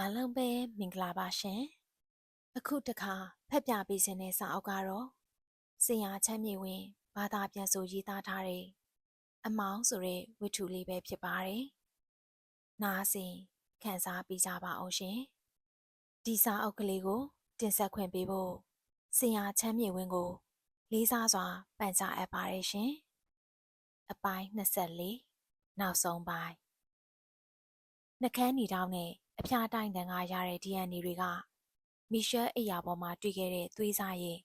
အားလုံးပဲမင်္ဂလာပါရှင်အခုတခါဖက်ပြပေးခြင်းတဲ့စာအုပ်ကတော့စင်ရချမ်းမြေဝင်ဘာသာပြန်ဆိုရေးသားထားတဲ့အမောင်းဆိုတဲ့ဝတ္ထုလေးပဲဖြစ်ပါတယ်နားဆင်ခန်းစားပြီးကြပါအောင်ရှင်ဒီစာအုပ်ကလေးကို တင်ဆက်ခွင့်ပေးဖို့စင်ရချမ်းမြေဝင်ကို လေးစားစွာပန်ကြားအပ်ပါတယ်ရှင်အပိုင်း24နောက်ဆုံးပိုင်းနှကန်းညီတောင်းနဲ့ အဖျားတိုင်းတန်ကရတဲ့ DNA တွေကမီရှယ်အိယာပေါ်မှာတွေ့ခဲ့တဲ့သွေးစားရဲ့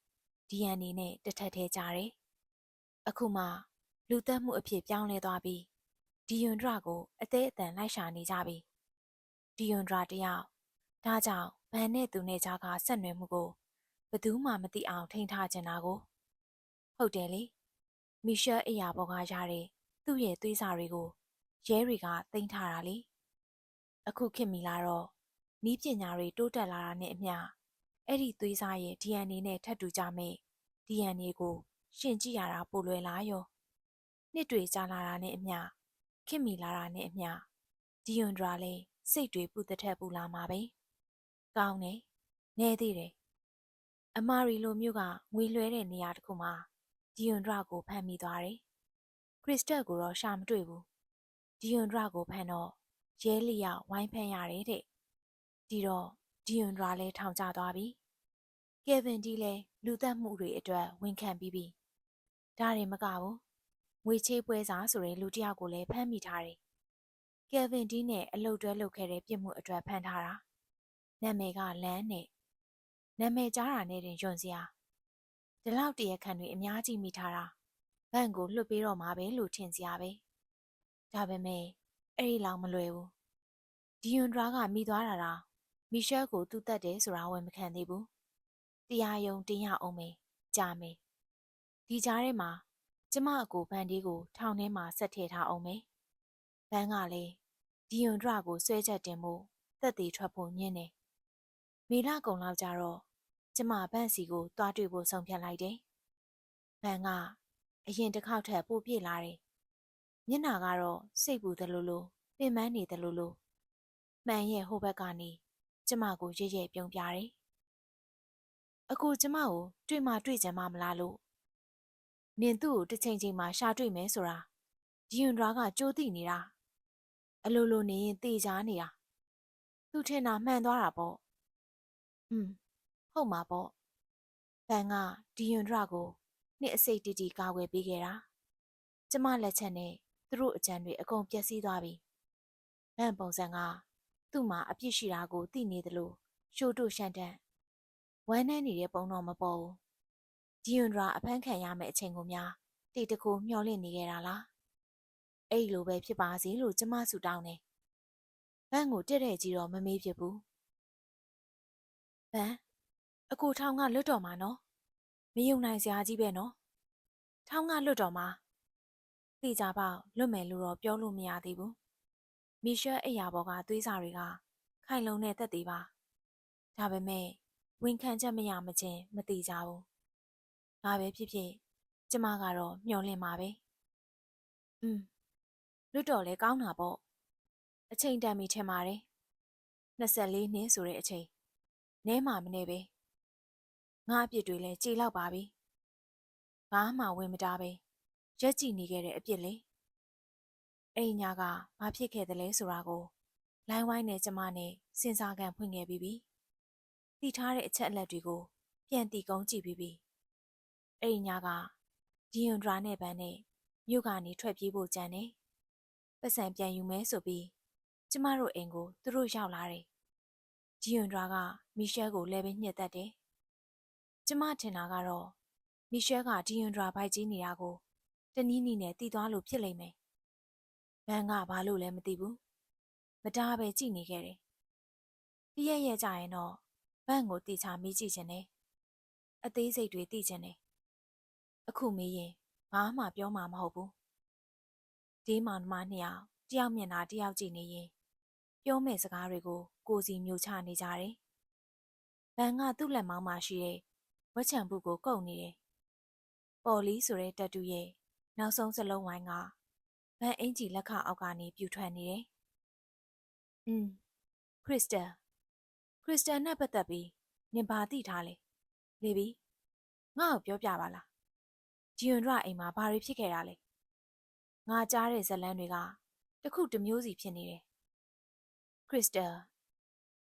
DNA နဲ့တစ်ထပ်ထဲကြတယ်။အခုမှလူသက်မှုအဖြစ်ပြောင်းလဲသွားပြီးဒီယွန်ဒရာကိုအသေးအတန်လိုက်ရှာနေကြပြီ။ဒီယွန်ဒရာတယောက်ဒါကြောင့်ဗန်နဲ့သူနဲ့ကြားကဆက်နွယ်မှုကိုဘယ်သူမှမသိအောင်ထိန်းထားချင်တာကိုဟုတ်တယ်လေမီရှယ်အိယာပေါ်ကရတဲ့သူ့ရဲ့သွေးစားတွေကိုရဲတွေကတင်ထားတာလေ။ အခုခေတ်မီလာတော့နီးပညာတွေတိုးတက်လာတာနဲ့အမျှအဲ့ဒီသွေးစားရဲ့ DNA နဲ့ထပ်တူကြမဲ့ DNA ကိုရှင်ကြည့်ရတာပိုလွယ်လားရောနှစ်တွေကြာလာတာနဲ့အမျှခေတ်မီလာတာနဲ့အမျှဒီယွန်ဒရာလည်းစိတ်တွေပူတထက်ပူလာမှာပဲကောင်းတယ်နဲသေးတယ်အမာရီလိုမျိုးကငွေလွှဲတဲ့နေရာတစ်ခုမှာဒီယွန်ဒရာကိုဖမ်းမိသွားတယ်ခရစ်စတက်ကိုတော့ရှာမတွေ့ဘူးဒီယွန်ဒရာကိုဖမ်းတော့ ရဲလျောက်ဝိုင်းဖမ်းရတယ်တဲ့ဒီတော့ဒီယွန်ဒရာလဲထောင်ကျသွားပြီကယ်ဗင်ဒီလဲလူသက်မှုတွေအတွက်ဝန်ခံပြီးပြီဒါရင်မကဘူးငွေချေးပွဲစားဆိုတဲ့လူတစ်ယောက်ကိုလည်းဖမ်းမိထားတယ်ကယ်ဗင်ဒီနဲ့အလုတ်တွဲလုပ်ခဲ့တဲ့ပြစ်မှုအတွက်ဖမ်းထားတာနာမည်ကလန်းနဲ့နာမည်ကြားတာနဲ့တင်ယွန်စရာဒီလောက်တရခန့်တွေအများကြီးမိထားတာဘန့်ကိုလွတ်ပေးတော့မှာပဲလို့ထင်စရာပဲဒါပေမဲ့ အဲ့ဒီလောက်မလွယ်ဘူးဒီယွန်ဒရာကမိသွားတာတော့မီရှယ်ကိုသူ့တက်တယ်ဆိုတာဝန်မခံသေးဘူးတရားယုံတင်ရအောင်မေကြာမေဒီကြားထဲမှာကျမအကိုဗန်ဒီကိုထောင်ထဲမှာဆက်ထည့်ထားအောင်မေဘန်းကလည်းဒီယွန်ဒရာကိုဆွဲချက်တင်မှုတက်သေးထွက်ဖို့ညင်းနေမေလကုံလောက်ကြတော့ကျမဗန့်စီကိုတွားတွေ့ဖို့ဆုံးဖြတ်လိုက်တယ်ဘန်းကအရင်တစ်ခေါက်ထက်ပိုပြည့်လာတယ် မျက်နာကတော့စိတ်ပူတယ်လို့လို့ပင်ပန်းနေတယ်လို့လို့မှန်ရဲ့ဟိုဘက်ကနေကျမကိုရစ်ရဲပြုံးပြတယ်။အခုကျမကိုတွေ့မှတွေ့ကြမှာမလားလို့နင်သူ့ကိုတစ်ချိန်ချိန်မှာရှာတွေ့မယ်ဆိုတာဒီယွန်ဒရာကကြိုးသိနေတာအလိုလိုနေရင်တေချာနေတာသူထင်တာမှန်သွားတာပေါ့။อืมဟုတ်မှာပေါ့။ဘန်ကဒီယွန်ဒရာကိုနှစ်အစိတ်တီတီကာကွယ်ပေးခဲ့တာ။ကျမလက်ချက်နဲ့ သူတို့အကြံတွေအကုန်ပျက်စီးသွားပြီ။ဗန့်ပုံစံကသူ့မှာအပြစ်ရှိတာကိုသိနေသလိုရှို့တို့ရှန်တန်ဝမ်းနည်းနေတဲ့ပုံတော့မပေါ်ဘူး။ဒီယွန်ဒရာအဖမ်းခံရမယ့်အချိန်ကိုများတိတ်တကူမျောလင့်နေခဲ့တာလား။အဲ့လိုပဲဖြစ်ပါစေလို့ကျမဆုတောင်းတယ်။ဗန့်ကိုတက်တဲ့ကြီးတော့မမေးဖြစ်ဘူး။ဗန့်အကူထောင်းကလွတ်တော်မှာနော်။မယုံနိုင်စရာကြီးပဲနော်။ထောင်းကလွတ်တော်မှာ သိကြပေါ့လွတ်မယ်လို့တော့ပြောလို့မရသေးဘူးမီရှယ်အိယာဘော်ကသွေးစာတွေကခိုင်လုံတဲ့သက်သေးပါဒါပေမဲ့ဝန်ခံချက်မရမချင်းမတိကြဘူးဒါပဲဖြစ်ဖြစ်ကျမကတော့မျှော်လင့်ပါပဲอืมလွတ်တော်လဲကောင်းတာပေါ့အချိန်တန်ပြီထင်ပါတယ်24နှစ်ဆိုတဲ့အချိန်နဲမှမနေပဲငါအပြစ်တွေလဲကြေလောက်ပါပြီဘာမှဝင်မတားပဲ ရက်ကြည့်နေခဲ့တဲ့အပြစ်လေအဲ့ဒီညကဘာဖြစ်ခဲ့သလဲဆိုတာကိုလိုင်းဝိုင်းနဲ့ကျမနဲ့စဉ်းစားကန်ဖွင့်ခဲ့ပြီးပြီတည်ထားတဲ့အချက်အလက်တွေကို ပြန်တည်ကုန်းကြည့်ပြီးပြီအဲ့ဒီညကဒီယွန်ဒရာနဲ့ဗန်နဲ့မြို့ကနေထွက်ပြေးဖို့ကြံနေပတ်စံပြန်ယူမဲဆိုပြီးကျမတို့အိမ်ကိုသူတို့ရောက်လာတယ်ဒီယွန်ဒရာကမီရှယ်ကိုလဲပဲညှက်တက်တယ်ကျမထင်တာကတော့မီရှယ်ကဒီယွန်ဒရာဘိုက်ကြီးနေတာကို တနည်းနည်းနဲ့တည်သွားလို့ဖြစ်လိမ့်မယ်။ဘန်းကဘာလို့လဲမသိဘူး။မတားပဲကြည့်နေခဲ့တယ်။ပြည့်ရဲ့ကြရင်တော့ဘန်းကိုတေချာမေးကြည့်ခြင်းနဲ့အသေးစိတ်တွေသိခြင်းနဲ့အခုမေးရင်ဘာမှပြောမှာမဟုတ်ဘူး။ဒီမောင်နှမနှစ်ယောက်တယောက်မျက်နှာတယောက်ကြည့်နေရင်ပြောမဲ့စကားတွေကိုကိုစီမျိုးချနေကြတယ်။ဘန်းကသူ့လက်မောင်းမှာရှိတဲ့ဝက်ချံဘူးကိုကုတ်နေတယ်။ပေါ်လီဆိုတဲ့တက်တူရဲ့ နောက်ဆုံးစလုံးဝိုင်းကဗန်အင်ဂျီလက်ခအောက်ကနေပြူထွက်နေတယ်။อืมခရစ်စတယ်ရစ်စတန်နဲ့ပတ်သက်ပြီးနင်ဘာသိထားလဲလေဘီငါ့ကိုပြောပြပါလားဂျီယွန်ဒရအိမ်မှာဘာတွေဖြစ်ခဲ့တာလဲငါကြားတဲ့ဇတ်လန်းတွေကတစ်ခုတစ်မျိုးစီဖြစ်နေတယ်ခရစ်စတယ်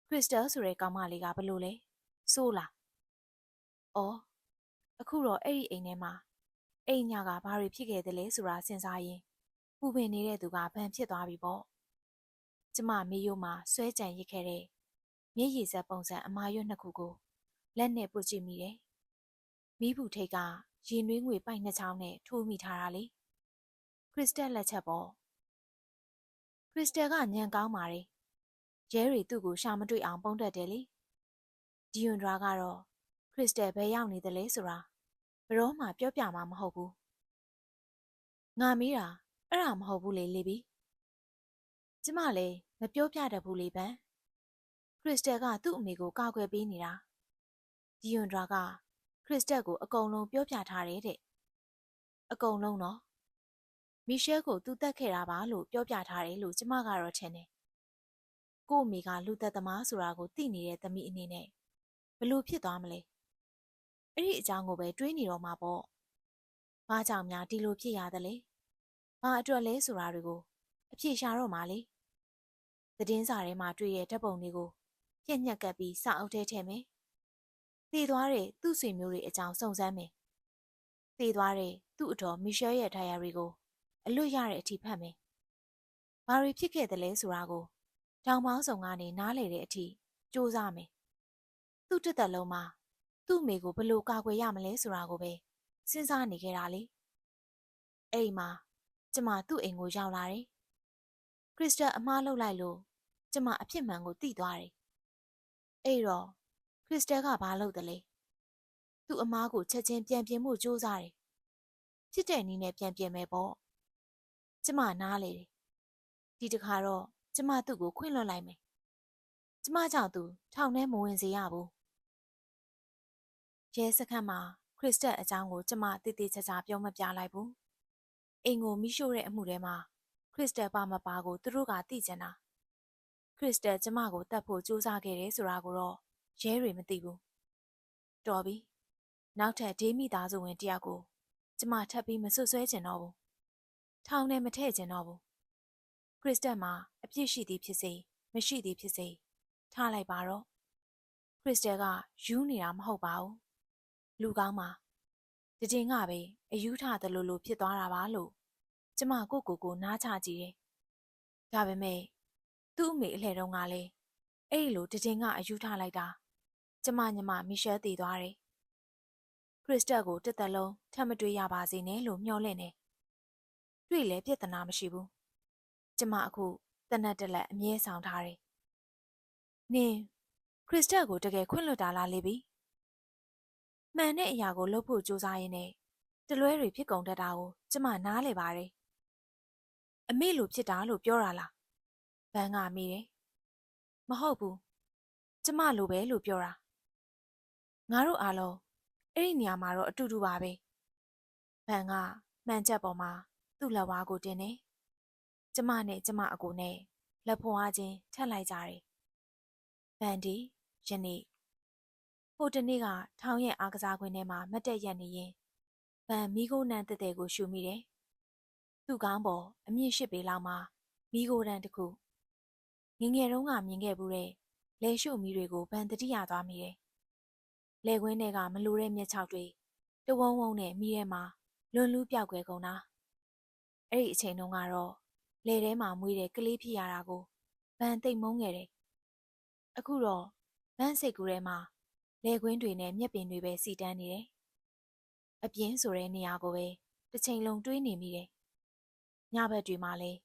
ခရစ်စတယ်ဆိုတဲ့ကောင်မလေးကဘယ်လိုလဲဆိုးလားအော်အခုတော့အဲ့ဒီအိမ်ထဲမှာ အိမ်ညာကဘာတွေဖြစ်ခဲ့သလဲဆိုတာစဉ်းစားရင်ပူပင်နေတဲ့သူကဘန်ဖြစ်သွားပြီပေါ့ကျမမေယိုမှာဆွဲကြံရစ်ခဲ့တဲ့မျက်ရည်စက်ပုံစံအမာရွတ်နှစ်ခုကိုလက်နဲ့ပုတ်ကြည့်မိတယ်။မိဘူးထိတ်ကရင်နှွေးငွေပိုက်နှစ်ချောင်းနဲ့ထိုးမိထားတာလေ။ခရစ်စတယ်လက်ချက်ပေါ့။ခရစ်စတယ်ကညံကောင်းပါတယ်။ရဲတွေသူ့ကိုရှာမတွေ့အောင်ပုံတက်တယ်လေ။ဒီယွန်ဒရာကတော့ခရစ်စတယ်ဘယ်ရောက်နေသလဲဆိုတာ ဘယ်တော့မှပြောပြမှာမဟုတ်ဘူး။ငါမေးတာအဲ့ဒါမဟုတ်ဘူးလေလေဘီ။ကျမလည်းမပြောပြတတ်ဘူးလေပန်။ခရစ်စတယ်ကသူ့အမေကိုကာကွယ်ပေးနေတာ။ဒီယွန်ဒရာကခရစ်စတယ်ကိုအကုန်လုံးပြောပြထားတယ်တဲ့အကုန်လုံးတော့မီရှဲကိုသူ့တက်ခဲ့တာပါလို့ပြောပြထားတယ်လို့ကျမကတော့ထင်တယ်။ကို့အမေကလူသက်သမားဆိုတာကိုသိနေတဲ့သမီးအနေနဲ့ဘလို့ဖြစ်သွားမလဲ။ အဲ့ဒီအကြောင်းကိုပဲတွေးနေတော့မှာပေါ့။ဘာကြောင့်များဒီလိုဖြစ်ရသလဲ။ဘာအတွက်လဲဆိုတာတွေကိုအဖြေရှာတော့မှာလေ။သတင်းစာထဲမှာတွေ့တဲ့ဓာတ်ပုံတွေကိုပြက်ညက်ကပ်ပြီးစာအုပ်ထဲထည့်မယ်။တည်သွားတဲ့သူ့ဆွေမျိုးတွေအကြောင်းစုံစမ်းမယ်။တည်သွားတဲ့သူ့အတော်မီရှဲရဲ့ဒိုင်ယာရီကိုအလွတ်ရတဲ့အထိဖတ်မယ်။ဘာတွေဖြစ်ခဲ့သလဲဆိုတာကိုတောင်ပေါင်းစုံကနေနားလေတဲ့အထိစူးစမ်းမယ်။သူ့တက်သက်လုံးမှာ သူ့မိကိုဘယ်လိုကာကွယ်ရမလဲဆိုတာကိုပဲစဉ်းစားနေကြတာလေ။အဲ့ဒီမှာကျမသူ့အိမ်ကိုရောက်လာတယ်။ခရစ်စတယ်အမားလှုပ်လိုက်လို့ကျမအဖြစ်မှန်ကိုသိသွားတယ်။အဲ့တော့ခရစ်စတယ်ကဘာလုပ်တယ်လဲ။သူ့အမားကိုချက်ချင်းပြန်ပြင်မှုစူးစမ်းတယ်။ဖြစ်တဲ့နည်းနဲ့ပြန်ပြင်မယ်ပေါ့။ကျမနားလေတယ်။ဒီတခါတော့ကျမသူ့ကိုခွင့်လွှတ်လိုက်မယ်။ကျမကြောင့်သူထောင်ထဲမဝင်စေရဘူး။ ရဲစခန်းမှာခရစ်စတယ်အကြောင်းကိုကျမတည်တည်ချာချာပြောမပြလိုက်ဘူး။အိမ်ကိုမိရှို့တဲ့အမှုထဲမှာခရစ်စတယ်ပါမပါကိုသူတို့ကသိချင်တာခရစ်စတယ်ကျမကိုတတ်ဖို့ကြိုးစားခဲ့တယ်ဆိုတာကိုတော့ရဲတွေမသိဘူးတော်ပြီနောက်ထပ်ဒေးမိသားစုဝင်တယောက်ကိုကျမထပ်ပြီးမဆွဆွဲချင်တော့ဘူးထောင်ထဲမထည့်ချင်တော့ဘူးခရစ်စတယ်မှာအပြစ်ရှိသည်ဖြစ်စေမရှိသည်ဖြစ်စေထားလိုက်ပါတော့ခရစ်စတယ်ကယူးနေတာမဟုတ်ပါဘူး လူကောင်းမှာတည်င်းကပဲအယူထတယ်လို့လို့ဖြစ်သွားတာပါလို့ကျမကိုကိုကိုနားချကြည့်တယ်။ဒါပေမဲ့သူ့အမေအလှဲ့တုန်းကလည်းအဲ့ဒီလိုတည်င်းကအယူထားလိုက်တာကျမညမမီရှယ်တည်သွားတယ်။ခရစ်စတက်ကိုတစ်သက်လုံးထပ်မတွေ့ရပါစေနဲ့လို့မျှော်လင့်နေ။တွေ့လဲပြဿနာမရှိဘူး။ကျမအခုတနက်တလက်အမြဲဆောင်ထားတယ်။နင်ခရစ်စတက်ကိုတကယ်ခွင့်လွှတ်တာလားလေပြီ။ မှန်တဲ့အရာကိုလုပ်ဖို့ကြိုးစားရင်းနဲ့တလွဲတွေဖြစ်ကုန်တတ်တာကိုကျမနားလေပါတယ်။အမေလိုဖြစ်တာလို့ပြောတာလား။ဘန်းကမိတယ်။မဟုတ်ဘူး။ကျမလိုပဲလို့ပြောတာ။ငါတို့အားလုံးအဲ့ဒီနေရာမှာတော့အတူတူပါပဲ။ဘန်းကမှန်ချက်ပေါ်မှာသူ့လက်ဝါးကိုတင်နေ။ကျမနဲ့ကျမအကိုနဲ့လက်ဖွားချင်းထက်လိုက်ကြတယ်။ဘန်ဒီယနေ့ ဟိုတနေ့ကထောင်ရဲ့အားကစားကွင်းထဲမှာမတ်တက်ရက်နေရင်ဗန်မီးခိုးနံတဲ့တဲ့ကိုရှူမိတယ်။သူ့ကောင်းပေါ်အမြင့်ရှစ်ပေလောက်မှာမီးခိုးတန်းတစ်ခုငငယ်တုန်းကမြင်ခဲ့ဘူးတဲ့လဲရှုမီးတွေကိုဗန်တတိယသွားမိတယ်။လဲခွင်းထဲကမလိုတဲ့မျက်ခြောက်တွေတဝုံဝုံနဲ့မီးထဲမှာလွန်လူးပြောက်ွယ်ကုန်တာ။အဲ့ဒီအချိန်တုန်းကတော့လဲထဲမှာမွေးတဲ့ကလေးဖြစ်ရတာကိုဗန်သိမ့်မုန်းခဲ့တယ်။အခုတော့ဗန်စိတ်ကူထဲမှာ လဲခွင်းတွေနဲ့မျက်ပင်တွေပဲစီတန်းနေတယ်အပြင်းဆိုတဲ့နေရာကိုပဲတစ်ချိန်လုံးတွေးနေမိတယ်။ညဘက်တွေမှာလည်း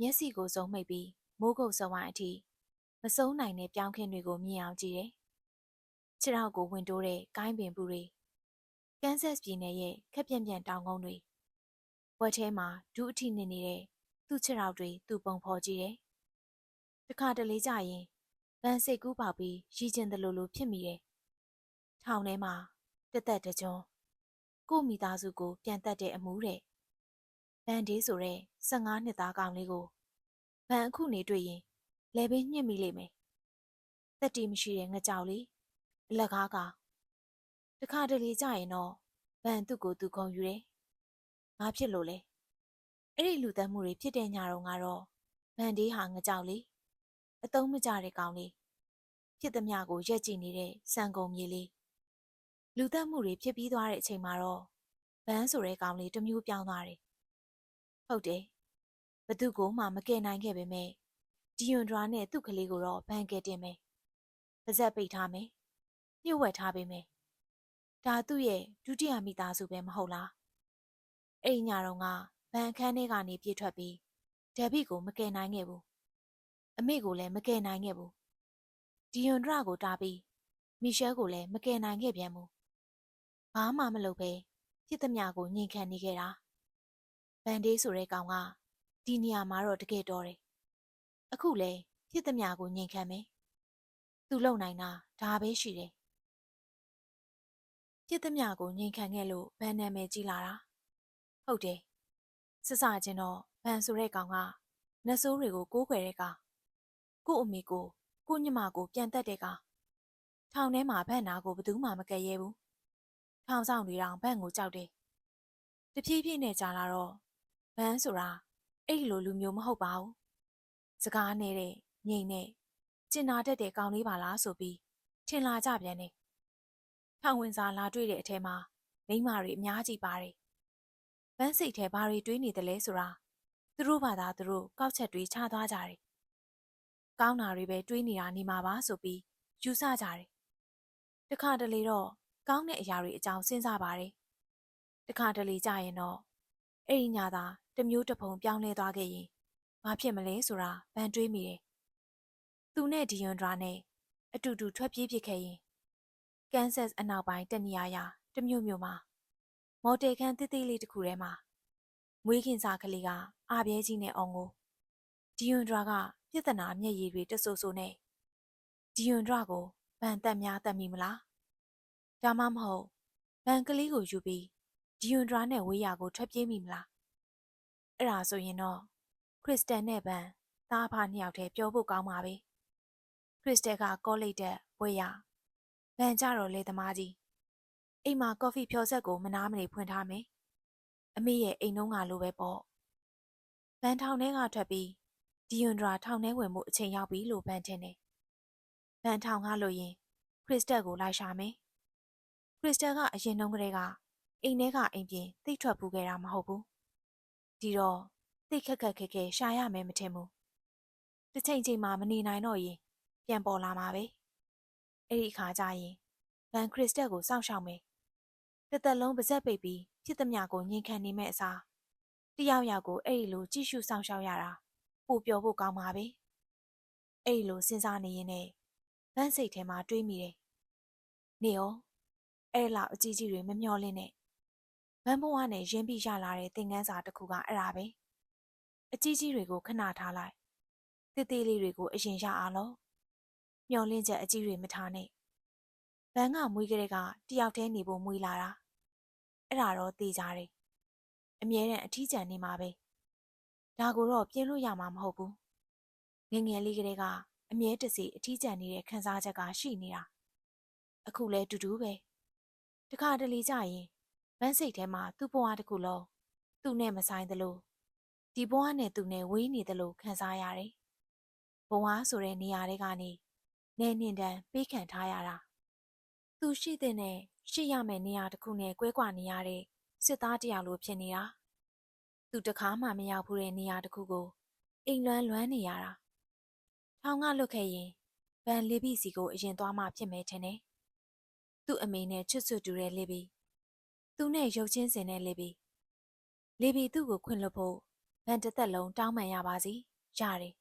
မျက်စိကိုစုံမိတ်ပြီးမိုးကုတ်စဝိုင်းအထိမဆုံးနိုင်တဲ့ပြောင်းခင်းတွေကိုမြင်အောင်ကြည့်တယ်။ခြေထောက်ကိုဝင်တိုးတဲ့ကိုင်းပင်ပူတွေကန်ဆတ်ပြည်နယ်ရဲ့ခက်ပြန့်ပြန့်တောင်ကုန်းတွေဝက်ထဲမှာဒူးအထိနေနေတဲ့သူ့ခြေထောက်တွေသူ့ပုံဖော်ကြည့်တယ်။တခါတလေကြရင်ဗန်စိတ်ကူးပေါက်ပြီးရည်ကျင်တယ်လို့လို့ဖြစ်မိတယ်။ ထောင်ထဲမှာတက်တက်တကြွကိုမိသားစုကိုပြန်တက်တဲ့အမှုတဲ့။ဗန်ဒေးဆိုတဲ့15နှစ်သားကောင်လေးကိုဗန်အခုနေတွေ့ရင်လဲပင်ညှစ်မိလိမ့်မယ်တက်တီမရှိတဲ့ငကြောက်လေးအလက်ကားကောင်တခါတလေကြာရင်တော့ဗန်သူ့ကိုသူခုံယူတယ်။ဘာဖြစ်လို့လဲ။အဲ့ဒီလူသက်မှုတွေဖြစ်တဲ့ညတော့ကတော့ဗန်ဒီဟာငကြောက်လေးအတုံးမကြတဲ့ကောင်လေးဖြစ်သမျှကိုရက်ကြည့်နေတဲ့စံကုန်မြေလေး လူသက်မှုတွေဖြစ်ပြီးသွားတဲ့အချိန်မှာတော့ဗန်းဆိုတဲ့ကောင်လေးတစ်မျိုးပြောင်းသွားတယ်။ဟုတ်တယ်။ဘသူ့ကိုမှမကယ်နိုင်ခဲ့ပေမဲ့ဒီယွန်ဒရာနဲ့သူ့ကလေးကိုတော့ဗန်ကယ်တင်မယ်။ပါဇက်ပိတ်ထားမယ်။ညှို့ဝှက်ထားပေးမယ်။ဒါသူ့ရဲ့ဒုတိယမိသားစုပဲမဟုတ်လား။အဲ့ဒီညတော့ကဗန်ခန်းထဲကနေပြေးထွက်ပြီးဒက်ဘီကိုမကယ်နိုင်ခဲ့ဘူး။အမေကိုလည်းမကယ်နိုင်ခဲ့ဘူး။ဒီယွန်ဒရာကိုတားပြီးမီရှဲကိုလည်းမကယ်နိုင်ခဲ့ပြန်ဘူး။ ဘာမှမလုပ်ပဲဖြစ်သမျှကိုညှင်ခံနေခဲ့တာ။ဗန်ဒေးဆိုတဲ့ကောင်ကဒီနေရာမှာတော့တကယ်တော်တယ်။အခုလေဖြစ်သမျှကိုညှင်ခံမယ်။သူလုံနိုင်တာဒါပဲရှိတယ်။ဖြစ်သမျှကိုညှင်ခံခဲ့လို့ဗန်နာမယ်ကြီးလာတာ။ဟုတ်တယ်။စစချင်းတော့ဗန်ဆိုတဲ့ကောင်ကနတ်ဆိုးတွေကိုကိုးခွယ်တဲ့ကောင်။ကို့အမေကိုကို့ညီမကိုပြန်တက်တဲ့ကောင်။ထောင်ထဲမှာဗန်နာကိုဘယ်သူမှမကယ်ရဲဘူး။ ထောင်ဆောင်တွေတောင်ဗန်ကိုကြောက်တယ်။တဖြည်းဖြည်းနဲ့ကြာလာတော့ဗန်ဆိုတာအဲ့ဒီလိုလူမျိုးမဟုတ်ပါဘူး။စကားနေတဲ့ငိမ့်နဲ့ကျင်နာတတ်တဲ့ကောင်လေးပါလားဆိုပြီးထင်လာကြပြန်တယ်။ထောင်ဝင်စာလာတွေ့တဲ့အထဲမှာမိန်းမတွေအများကြီးပါတယ်။ဗန်းစိတ်ထဲဘာတွေတွေးနေတယ်လဲဆိုတာသူတို့ဘာသာသူတို့ကောက်ချက်တွေချသွားကြတယ်။ကောင်းတာတွေပဲတွေးနေတာနေမှာပါဆိုပြီးယူဆကြတယ်။တခါတလေတော့ ကောင်းတဲ့အရာတွေအကြောင်းစဉ်းစားပါတယ်။တခါတလေကြာရင်တော့အဲ့ဒီညသာတစ်မျိုးတစ်ပုံပြောင်းလဲသွားခဲ့ရင်ဘာဖြစ်မလဲဆိုတာဗန်တွေးမိတယ်။သူနဲ့ဒီယွန်ဒရာနဲ့အတူတူထွက်ပြေးဖြစ်ခဲ့ရင်ကန်ဆတ်အနောက်ပိုင်းတနေရာရာတစ်မျိုးမျိုးမှာမော်တယ်ခန်းတိတိလေးတစ်ခုထဲမှာမွေးခင်စာကလေးကအာပြဲကြီးနဲ့အောင်ကိုဒီယွန်ဒရာကပြဿနာမျက်ရည်တွေတဆူဆူနဲ့ဒီယွန်ဒရာကိုဗန်တက်များတက်မိမလား ဒါမှမဟုတ်ဗန်ကလေးကိုယူပြီးဒီယွန်ဒရာနဲ့ဝေးရာကိုထွက်ပြေးမိမလားအဲ့ဒါဆိုရင်တော့ခရစ်စတန်နဲ့ဗန်သားဖာနှစ်ယောက်တည်းပြောဖို့ကောင်းပါပဲခရစ်စတယ်ကကောလိပ်တဲ့ဝေးရာဗန်ကြတော့လေသမားကြီးအိမ်မှာကော်ဖီဖြော်ဆက်ကိုမနာမနေဖွင့်ထားမယ်အမေရဲ့အိမ်လုံးကလိုပဲပေါ့ဗန်ထောင်ထဲကထွက်ပြီးဒီယွန်ဒရာထောင်ထဲဝင်မှုအချိန်ရောက်ပြီလို့ဗန်ထင်တယ်ဗန်ထောင်ကလို့ရင်ခရစ်စတက်ကိုလိုက်ရှာမယ် ခရစ်စတက်ကအရင်တုန်းကတည်းကအိမ်ထဲကအိမ်ပြင်သိပ်ထွက်ပူခဲ့တာမဟုတ်ဘူးဒီတော့သိပ်ခက်ခက်ခဲခဲရှာရမယ်မထင်ဘူးတစ်ချိန်ချိန်မှမနေနိုင်တော့ရင်ပြန်ပေါ်လာမှာပဲအဲ့ဒီအခါကျရင်ဗန်ခရစ်စတက်ကိုစောင့်ရှောက်မယ်တစ်သက်လုံးပါဇက်ပိတ်ပြီးဖြစ်သမျှကိုညင်ခံနေမဲ့အစားတယောက်ယောက်ကိုအဲ့ဒီလိုကြည့်ရှုစောင့်ရှောက်ရတာပိုပြောဖို့ကောင်းပါပဲအဲ့ဒီလိုစဉ်းစားနေရင်လည်းဗန်းစိတ်ထဲမှာတွေးမိတယ်နေရော အဲ့လောက်အကြီးကြီးတွေမမျောလင်းနဲ့ဗန်းဘဝနဲ့ရင်းပြီးရလာတဲ့သင်ခန်းစာတစ်ခုကအဲ့ဒါပဲအကြီးကြီးတွေကိုခဏထားလိုက်တေးသေးလေးတွေကိုအရင်ရအောင်လို့မျောလင်းချက်အကြီးတွေမထားနဲ့ဗန်းကမွေးကလေးကတယောက်တည်းနေဖို့မွေးလာတာအဲ့ဒါတော့သိကြတယ်အမြဲတမ်းအထီးကျန်နေမှာပဲဒါကိုတော့ပြင်းလို့ရမှာမဟုတ်ဘူးငငယ်လေးကလေးကအမြဲတစေအထီးကျန်နေတဲ့ခံစားချက်ကရှိနေတာအခုလဲတူတူပဲ တခါတလေကြရင်ဗန်းစိတ်ထဲမှာသူ့ဘဝတစ်ခုလုံးသူ့နဲ့မဆိုင်သလိုဒီဘဝနဲ့သူနဲ့ဝေးနေသလိုခံစားရတယ်ဘဝဆိုတဲ့နေရာတွေကနေနေနှင်တန်းပေးခံထားရတာသူရှိတဲ့နဲ့ရှိရမယ့်နေရာတစ်ခုနဲ့ကွဲကွာနေရတဲ့စစ်သားတယောက်လိုဖြစ်နေတာသူတခါမှမရောက်ဘူးတဲ့နေရာတစ်ခုကိုအိမ်လွမ်းလွမ်းနေရတာထောင်ကလွတ်ခဲ့ရင်ဗန်လေးဘီစီကိုအရင်သွားမှဖြစ်မယ်ထင်တယ် သူ့အမေနဲ့ချွတ်ချွတ်တူတဲ့လေးဘီသူနဲ့ရုပ်ချင်းစင်တဲ့လေးဘီလေးဘီသူ့ကိုခွင့်လွှတ်ဖို့ဗန်တစ်သက်လုံးတောင်းပန်ရပါစီရတယ်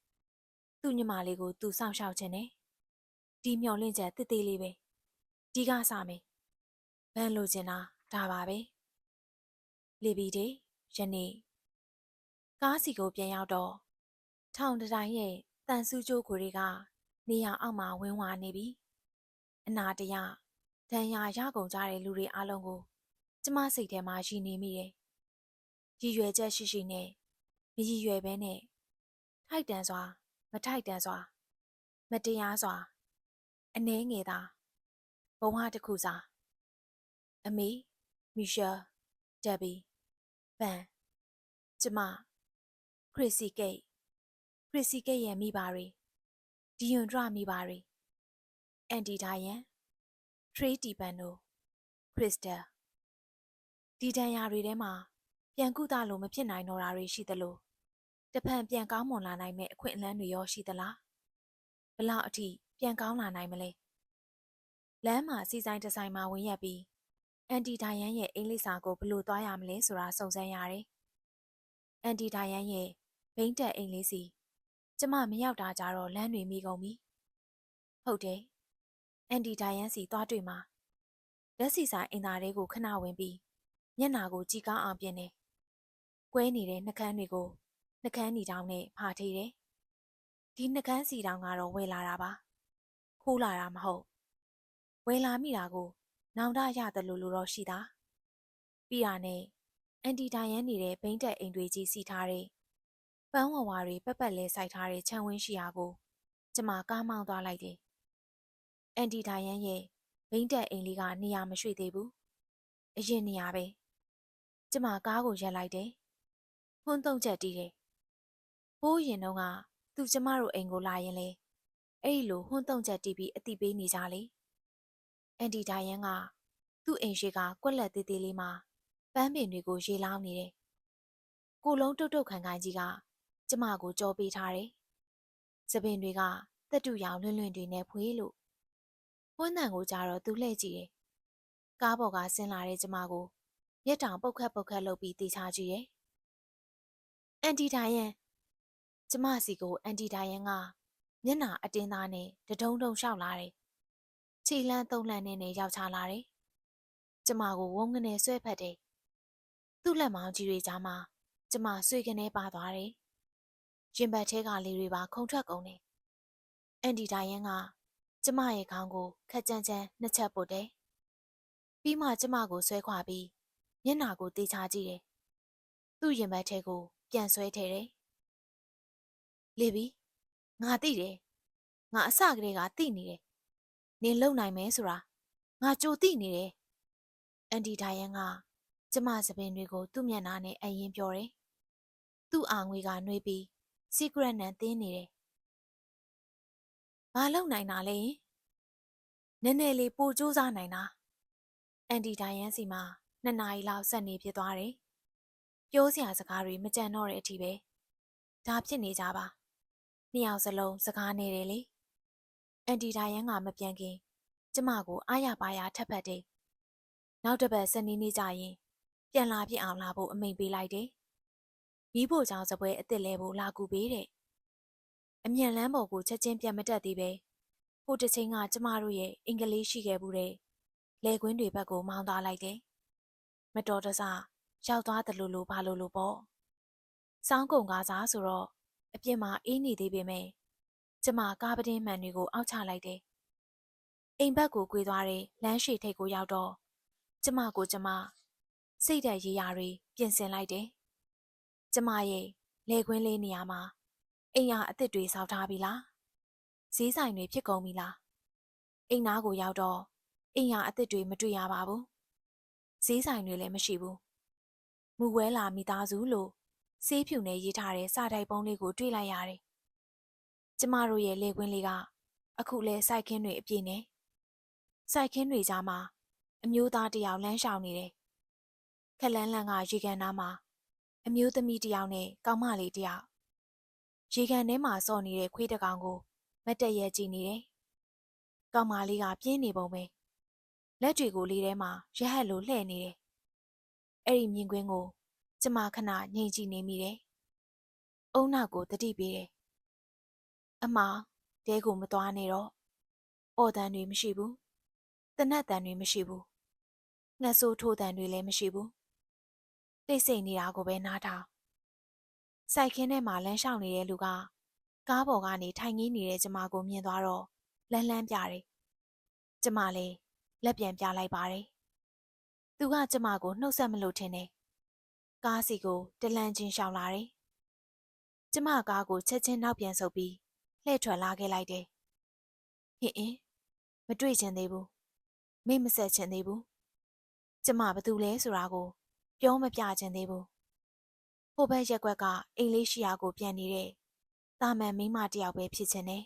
သူ့ညီမလေးကိုသူစောင့်ရှောက်ခြင်းနဲ့ဒီမျော်လင့်ချက်တစ်သေးလေးပဲဒီကစမယ်ဗန်လိုချင်တာဒါပါပဲလေဘီတေယနေ့ကားစီကိုပြန်ရောက်တော့ထောင်တတိုင်းရဲ့တန်ဆူးကြိုးကိုတွေကနေရာအောက်မှာဝင်းဝါနေပြီအနာတရ ဒဏ်ရာရကုန်ကြတဲ့လူတွေအလုံးကိုကျမစိတ်ထဲမှာရည်နေမိတယ်ရည်ရွယ်ချက်ရှိရှိနဲ့မရည်ရွယ်ဘဲနဲ့ထိုက်တန်စွာ မထိုက်တန်စွာ မတရားစွာအနှဲငယ်သာဘဝတစ်ခုစာအမေမီရှယ်ဒက်ဘီဗန်ကျမခရစ်စီကိတ်ခရစ်စီကိတ်ရဲ့မိဘတွေဒီယွန်ဒရမိဘတွေအန်တီဒါယန် ထရေးတီပန်နိုခရစ်စတယ်ဒီတန်ရာတွေထဲမှာပြန်ကုသလို့မဖြစ်နိုင်တော့တာတွေရှိသလိုတစ်ဖန်ပြန်ကောင်းမွန်လာနိုင်မဲ့အခွင့်အလမ်းတွေရောရှိသလားဘလောက်အထိပြန်ကောင်းလာနိုင်မလဲလမ်းမှာစီဆိုင်တစ်ဆိုင်မှာဝင်ရက်ပြီးအန်တီဒိုင်ယန်ရဲ့အင်္ဂလိပ်စာကိုဘယ်လိုသွားရမလဲဆိုတာစုံစမ်းရတယ်အန်တီဒိုင်ယန်ရဲ့ဘိန်းတက်အင်္ဂလိပ်စီကျမမရောက်တာကြတော့လမ်းတွေမိကုန်ပြီဟုတ်တယ် အန်တီဒိုင်ယန်စီသွားတွေ့မှာလက်စီဆိုင်အင်သားတွေကိုခဏဝင်ပြီးမျက်နာကိုကြည်ကောင်းအောင်ပြင်တယ်ကွဲနေတဲ့နှကန်းတွေကိုနှကန်းညီတောင်းနဲ့ဖာထေးတယ်ဒီနှကန်းစီတောင်းကတော့ဝယ်လာတာပါခိုးလာတာမဟုတ်ဝယ်လာမိတာကိုနောင်တရတယ်လို့လို့တော့ရှိတာပြီးတာနဲ့အန်တီတိုင်ရန်နေတဲ့ဘိန်းတက်အိမ်တွေကြီးစီထားတဲ့ပန်းဝဝါတွေပက်ပက်လဲစိုက်ထားတဲ့ခြံဝင်းရှိရာကိုကျမကားမောင်းသွားလိုက်တယ် အန်တီတိုင်ရန်ရဲ့ဘိန်းတက်အိမ်လေးကနေရာမရွှေ့သေးဘူးအရင်နေရာပဲကျမကားကိုရက်လိုက်တယ်ဟွန်းတုံးချက်တီးတယ်ဘိုးရင်တော့ကသူကျမတို့အိမ်ကိုလာရင်လေအဲ့ဒီလိုဟွန်းတုံးချက်တီးပြီးအတိပေးနေကြလေအန်တီဒိုင်ယန်ကသူ့အိမ်ရှိကကွက်လက်သေးသေးလေးမှာပန်းပင်တွေကိုရေလောင်းနေတယ်ကိုလုံးတုတ်တုတ်ခံခိုင်းကြီးကကျမကိုကြောပေးထားတယ်စပင်တွေကတက်တူရောင်လွင်လွင်တွေနဲ့ဖွေးလို့ ဝန်းတန်ကိုကြတော့သူလှည့်ကြည့်တယ်ကားပေါ်ကဆင်းလာတဲ့ကျမကိုရက်တောင်ပုတ်ခတ်ပုတ်ခတ်လုပ်ပြီးတေချာကြည့်တယ်အန်တီဒိုင်ယန်ကျမစီကိုအန်တီဒိုင်ယန်ကမျက်နှာအတင်းသားနဲ့တဒုံဒုံလျှောက်လာတယ်။ခြေလန်းသုံးလန်းနဲ့နဲ့ရောက်ချလာတယ်။ကျမကိုဝုန်းကနေဆွဲဖက်တယ်။သူ့လက်မောင်းကြီးတွေကြားမှာကျမဆွေကနေပါသွားတယ်။ရင်ဘတ်ထဲကလေးတွေပါခုန်ထွက်ကုန်တယ်။အန်တီဒိုင်ယန်က ကျမရဲ့ခေါင်းကိုခက်ကြမ်းကြမ်းနှစ်ချက်ပုတ်တယ်။ပြီးမှကျမကိုဆွဲခွာပြီးမျက်နှာကိုတေချာကြည့်တယ်။သူ့ရင်ဘတ်ထဲကို ပြန်ဆွဲထည့်တယ်။လေဘီငါသိတယ်ငါအစကတည်းကသိနေတယ်နင်လုံနိုင်မယ်ဆိုတာငါကြိုသိနေတယ်အန်တီဒိုင်ယန်ကကျမစပင်တွေကို သူ့မျက်နှာနဲ့အရင်ပြောတယ်သူ့အာငွေကနှွေးပြီး secret နဲ့တင်းနေတယ် ငါလုံနိုင်တာလေနည်းနည်းလေးပိုစူးစားနိုင်တာအန်တီဒိုင်ယန်စီမှာနှစ်နာရီလောက်ဆက်နေဖြစ်သွားတယ်ပြောစရာစကားတွေမကြံတော့တဲ့အထိပဲဒါဖြစ်နေကြပါနှစ်ယောက်စလုံးစကားနေတယ်လေအန်တီဒါယန်ကမပြန်ခင်ကျမကိုအားရပါရထပ်ဖက်တယ်နောက်တစ်ပတ်စနေနေ့ကျရင်ပြန်လာပြစ်အောင်လာဖို့အမိန်ပေးလိုက်တယ်မိဖို့ကြောင့်စပွဲအစ်စ်လဲဖို့လာကူပေးတဲ့ အမြန်လန်းပေါ်ကိုချက်ချင်းပြန်မတက်သေးပဲဟိုတစ်ချိန်ကကျမတို့ရဲ့အင်္ဂလိပ်ရှိခဲ့ဘူးတဲ့လေကွင်းတွေဘက်ကိုမောင်းသွားလိုက်တယ်မတော်တဆရောက်သွားတယ်လို့လို့ဘာလို့လို့ပေါ့စောင်းကုံကားစားဆိုတော့အပြစ်မှာအေးနေသေးပေမဲ့ကျမကားပတင်းမှန်တွေကိုအောက်ချလိုက်တယ်။အိမ်ဘက်ကိုကွေသွားတဲ့လမ်းရှိထိပ်ကိုရောက်တော့ကျမကိုကျမစိတ်ဓာတ်ရည်ရာတွေပြင်ဆင်လိုက်တယ်။ကျမရဲ့လေခွင်းလေးနေရာမှာ အိမ်ရအစ်စ်တွေစောက်ထားပြီလား။ဈေးဆိုင်တွေဖြစ်ကုန်ပြီလား။အိမ်သားကိုရောက်တော့အိမ်ရအစ်စ်တွေမတွေ့ရပါဘူး။ဈေးဆိုင်တွေလည်းမရှိဘူး။မူဝဲလာမိသားစုလို့ဆေးဖြူနဲ့ရေးထားတဲ့စာတိုက်ပုံးလေးကိုတွေ့လိုက်ရတယ်။ကျမတို့ရဲ့လေကွင်းလေးကအခုလဲစိုက်ခင်းတွေအပြည့်နဲ့စိုက်ခင်းတွေကြားမှာအမျိုးသားတယောက်လမ်းလျှောက်နေတယ်။ခလန်းလန်ကရေကန်သားမှာအမျိုးသမီးတယောက်နဲ့ကောင်းမလေးတယောက် ရေကန်ထဲမှာစော့နေတဲ့ခွေးတကောင်ကိုမတ်တက်ရဲကြည့်နေတယ်။ကောင်းမလေးကပြင်းနေပုံပဲ။လက်တွေကိုလေးထဲမှာရဟက်လိုလှဲ့နေတယ်။အဲ့ဒီမြင်ကွင်းကိုကျမခဏငြိမ်ကြည့်နေမိတယ်။အုံနောက်ကိုတတိပေးတယ်။အမတဲကိုမသွားနဲ့တော့။အော်တန်တွေမရှိဘူး။တနတ်တန်တွေမရှိဘူး။ငှက်ဆိုးထိုးတန်တွေလည်းမရှိဘူး။တိတ်ဆိတ်နေတာကိုပဲနားထောင်။ စိုက်ခင်းထဲမှာလမ်းလျှောက်နေတဲ့လူကကားပေါ်ကနေထိုင်ငင်းနေတဲ့ကျမကိုမြင်သွားတော့လန်းလန်းပြတယ်။ကျမလည်းလက်ပြန်ပြလိုက်ပါတယ်။သူကကျမကိုနှုတ်ဆက်မလို့ထင်တယ်ကားစီကိုတလန့်ချင်းရှောင်လာတယ်။ကျမကားကိုချက်ချင်းနောက်ပြန်ဆုပ်ပြီးလှည့်ထွက်လာခဲ့လိုက်တယ်။ဟင်အင်းမတွေ့ချင်သေးဘူးမိတ်မဆက်ချင်သေးဘူးကျမဘာတူလဲဆိုတာကို ပြောမပြချင်သေးဘူး ဟိုဘက်ရက်ကွက်ကအိမ်လေးရှိရာကိုပြန်နေတဲ့တာမန်မိန်းမတစ်ယောက်ပဲဖြစ်ချင်တယ်